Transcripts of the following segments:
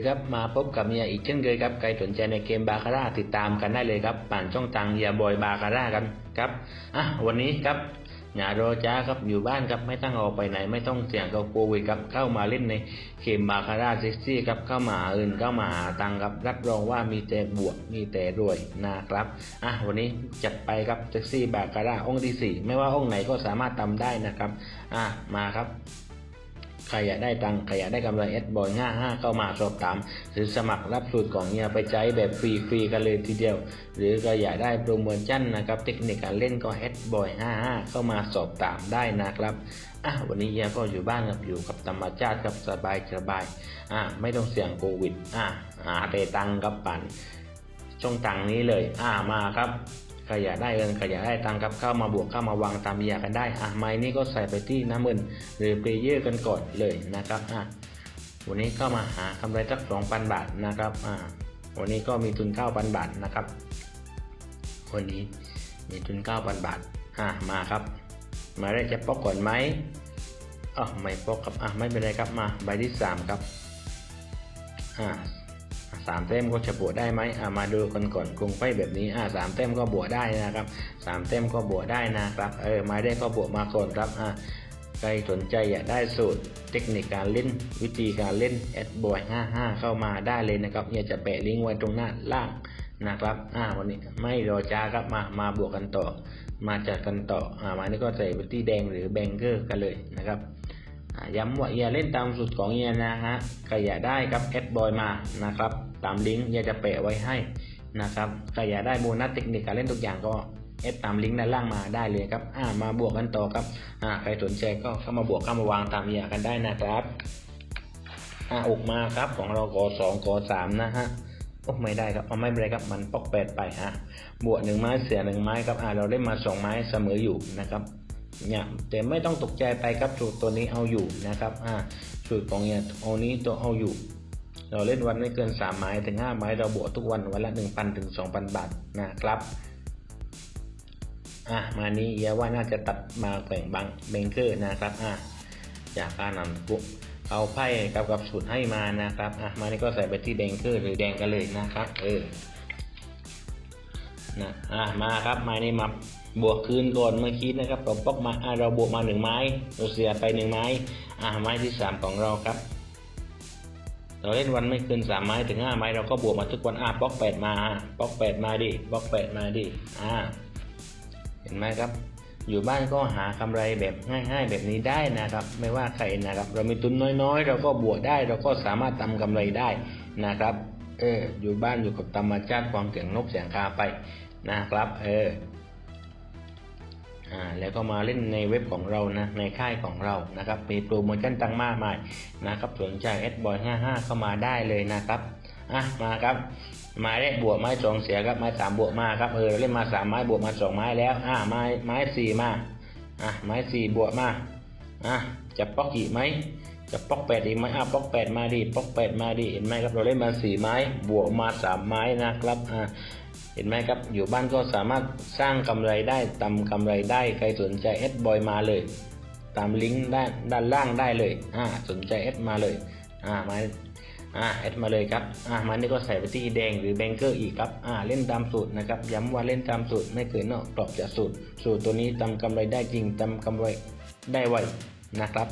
ดีครับมาพบกับเมียอีกเช่นเคยครับใครสนใจในเกมบาคาร่าติดตามกันได้เลยครับผ่านช่องทางเฮียบอยบาคาร่ากันครับอะวันนี้ครับอย่ารอจ้าครับอยู่บ้านครับไม่ต้องออกไปไหนไม่ต้องเสี่ยงกับโควิดครับเข้ามาเล่นในเกมบาคาร่าเซ็กซี่ครับเข้ามาหาเงินเข้ามาหาตังครับรับรองว่ามีแต่บวกมีแต่รวยนะครับอะวันนี้จัดไปครับเซ็กซี่บาคาร่าองค์ที่สี่ไม่ว่าองค์ไหนก็สามารถทำได้นะครับอะมาครับ ใครอยากได้ตังค์ใครอยากได้กำไรเอสบอยห้าห้าเข้ามาสอบถาม หรือสมัครรับสูตรของเฮียไปใช้แบบฟรีๆกันเลยทีเดียว หรือก็อยากได้โปรโมชั่นนะครับเทคนิคการเล่นก็เอสบอยห้าห้าเข้ามาสอบถามได้นะครับอะวันนี้เฮียก็อยู่บ้านกับอยู่กับธรรมชาติกับสบายสบายอะไม่ต้องเสี่ยงโควิดอะหาแต่ตังกับปั่นช่องตังนี้เลย อ่ามาครับ ครอยากได้เงินใครอยากได้ตังค์ครับเข้ามาบวกเข้ามาวางตามอยากกันได้อะไม้นี่ก็ใส่ไปที่น้ำมันหรือเพลเยอร์กันก่อนเลยนะครับอะวันนี้ก็มาหากำไรสักสองพันบาทนะครับอ่าวันนี้ก็มีทุนเก้าพันบาทนะครับ วันนี้มีทุนเก้าพันบาทอะมาครับ มาได้จะปอกก่อนไหมอ๋อไม่ปอกครับอะไม่เป็นไรครับมาใบที่สามครับอ่า สามเต้มก็จะบวกได้ไหมอ่ามาดูกันก่อนกรุงไฟแบบนี้อ่าสามเต้มก็บวกได้นะครับสามเต้มก็บวกได้นะครับเออไม้ได้ก็บวกมาก่อนครับอ่าใครสนใจอยากได้สูตรเทคนิคการเล่น วิธีการเล่นแอดบอย55 เข้ามาได้เลยนะครับเนี่ยจะแปะลิงก์ไว้ตรงหน้าล่างนะครับอ่าวันนี้ไม่รอจ้าครับมามาบวกกันต่อ มาจัดกันต่ออ่ามานี่ก็ใส่ไปที่แดงหรือแบงเกอร์กันเลยนะครับ ย้ำว่าอย่าเล่นตามสูตรของเฮียนะฮะใครอยากได้ครับแอดบอยมานะครับ ตามลิงก์เฮียจะแปะไว้ให้นะครับใครอยากได้โบนัสเทคนิคการเล่นทุกอย่างก็แอดตามลิงก์ด้านล่างมาได้เลยครับอ่ามาบวกกันต่อครับอ่าใครสนใจก็เข้ามาบวกเข้ามาวางตามเฮียกันได้นะครับอ่าออกมาครับของเรากอสองกอสามนะฮะโอ้ไม่ได้ครับเอาไม่เป็นไรครับมันปอกแปดไปฮะบวกหนึ่งไม้เสียหนึ่งไม้ครับอ่าเราได้มาสองไม้เสมออยู่นะครับ เนี่ยแต่ไม่ต้องตกใจไปครับสูตรตัวนี้เอาอยู่นะครับอ่าสูตรของเนี่ยเอานี้ตัวเอาอยู่ เราเล่นวันไม่เกิน 3 ไม้ถึง 5 ไม้เราบวกทุกวันวันละ 1,000ถึง2,000 บาทนะครับอะมานี้เอียว่าน่าจะตัดมาแข่งบังเบงเกอร์นะครับอะจากการนำปุ๊บเอาไพ่กับกับสูตรให้มานะครับอะมานี่ก็ใส่ไปที่แดงเกอร์หรือแดงกันเลยนะครับเออ นะอะมาครับไม้นี้มาบวกคืนก่อนเมื่อกี้นะครับเราปอกมาเราบวกมาหนึ่งไม้เราเสียไปหนึ่งไม้อะไม้ที่สามของเราครับ เราเล่นวันไม่เกินสามไม้ถึงห้าไม้เราก็บวกมาทุกวันอะบล็อกแปดมาอะบล็อกแปดมาดิบล็อกแปดมาดิอ่าเห็นไหมครับอยู่บ้านก็หากำไรแบบง่าย ๆ แบบนี้ได้นะครับ ไม่ว่าใครนะครับ เรามีทุนน้อยๆ เราก็บวกได้ เราก็สามารถทำกำไรได้นะครับ เออ อยู่บ้านอยู่กับธรรมชาติความเสียงนกเสียงกาไปนะครับ เออ อ่า แล้วก็มาเล่นในเว็บของเรานะ ในค่ายของเรานะครับมีโปรโมชั่นต่างมากมายนะครับสนใจแอดบอย55 เข้ามาได้เลยนะครับ อะ มาครับ ไม้แรกบวกไม้สองเสียครับ ไม้สามบวกมาครับ เออเราเล่นมาสามไม้บวกมาสองไม้แล้ว อะ ไม้ ไม้สี่มา อะ ไม้สี่บวกมา อะ จะป๊อกอีกไหม จะป๊อกแปดอีกไหมอะป๊อกแปดมาดิป๊อกแปดมาดิเห็นไหมครับ เราเล่นมาสี่ไม้ บวกมาสามไม้นะครับอะเห็นไหมครับ อยู่บ้านก็สามารถสร้างกำไรได้ทำกำไรได้ ใครสนใจแอดบอยมาเลย ตามลิงก์ด้านด้านล่างได้เลย อ่า สนใจแอดมาเลย อ่า มา อ่า แอดมาเลยครับ อ่ามานี่ก็ใส่ไปที่แดงหรือแบงเกอร์อีกครับ อ่า เล่นตามสูตรนะครับ ย้ำว่าเล่นตามสูตรไม่เกินนอกกรอบจากสูตร สูตรตัวนี้ทำกำไรได้จริงทำกำไรได้ไวนะครับ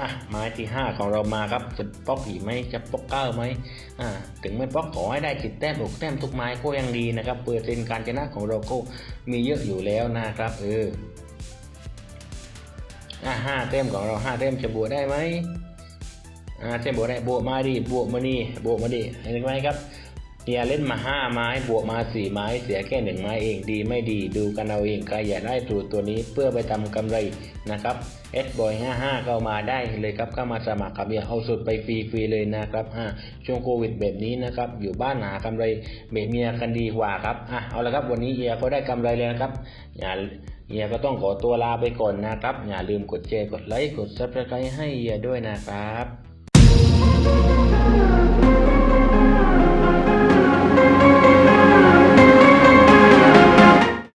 อะไม้ที่ 5 ของเรามาครับจะป๊อกอีไหมจะป๊อกเก้าไหมอ่าถึงไม่ป๊อกขอให้ได้จิตแต้มอกแต้มทุกไม้ก็ยังดีนะครับเปอร์เซ็นต์การชนะของเราก็มีเยอะอยู่แล้วนะครับเอออะห้าเต้มของเราห้าเต้มจะบวกได้ไหมอ่าเต้มบวกได้บวกมาดิบวกมานี่บวกมาดิเห็นไหมครับ เฮียเล่นมาห้าไม้บวกมาสี่ไม้เสียแค่หนึ่งไม้เองดีไม่ดีดูกันเอาเองใครอยากได้สูตรตัวนี้เพื่อไปทำกำไรนะครับ S Boy 55เข้ามาได้เลยครับเข้ามาสมัครครับอย่าเอาสุดไปฟรีๆเลยนะครับอ่าช่วงโควิดแบบนี้นะครับอยู่บ้านหากำไรเบียเมียกันดีกว่าครับอะเอาละครับวันนี้เฮียก็ได้กำไรเลยนะครับอย่าเฮียก็ต้องขอตัวลาไปก่อนนะครับ อย่าลืมกดแชร์กดไลค์กด Subscribe ให้เฮียด้วยนะครับ Thank you.